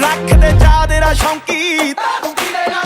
ਰੱਖ ਦੇ ਜਾ ਤੇਰਾ ਸ਼ੌਂਕੀ ਤਾਰੂ ਕਿਹਦੇ